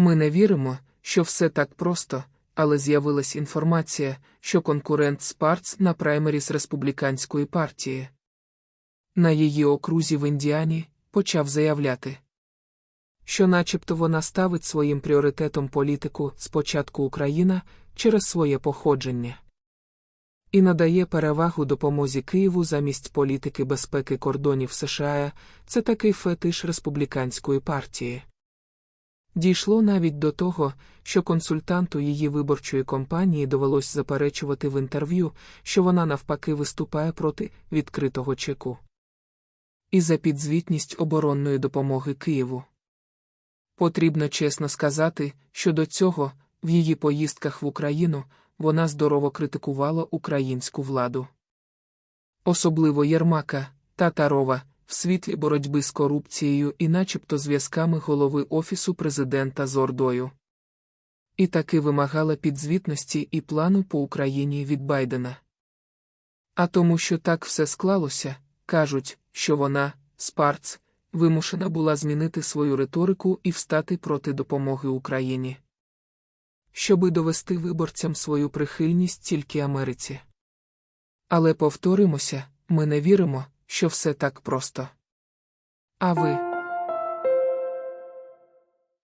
Ми не віримо, що все так просто, але з'явилась інформація, що конкурент Спарц на праймеріс республіканської партії. На її окрузі в Індіані почав заявляти, що начебто вона ставить своїм пріоритетом політику спочатку Україна через своє походження і надає перевагу допомозі Києву замість політики безпеки кордонів США, це такий фетиш республіканської партії. Дійшло навіть до того, що консультанту її виборчої кампанії довелось заперечувати в інтерв'ю, що вона навпаки виступає проти відкритого чеку. І за підзвітність оборонної допомоги Києву. Потрібно чесно сказати, що до цього, в її поїздках в Україну, вона здорово критикувала українську владу. Особливо Єрмака, Татарова, в світлі боротьби з корупцією і начебто зв'язками голови Офісу президента з Ордою. І таки вимагала підзвітності і плану по Україні від Байдена. А тому, що так все склалося, кажуть, що вона, Спарц, вимушена була змінити свою риторику і встати проти допомоги Україні. Щоби довести виборцям свою прихильність тільки Америці. Але повторимося, ми не віримо, що все так просто. А ви?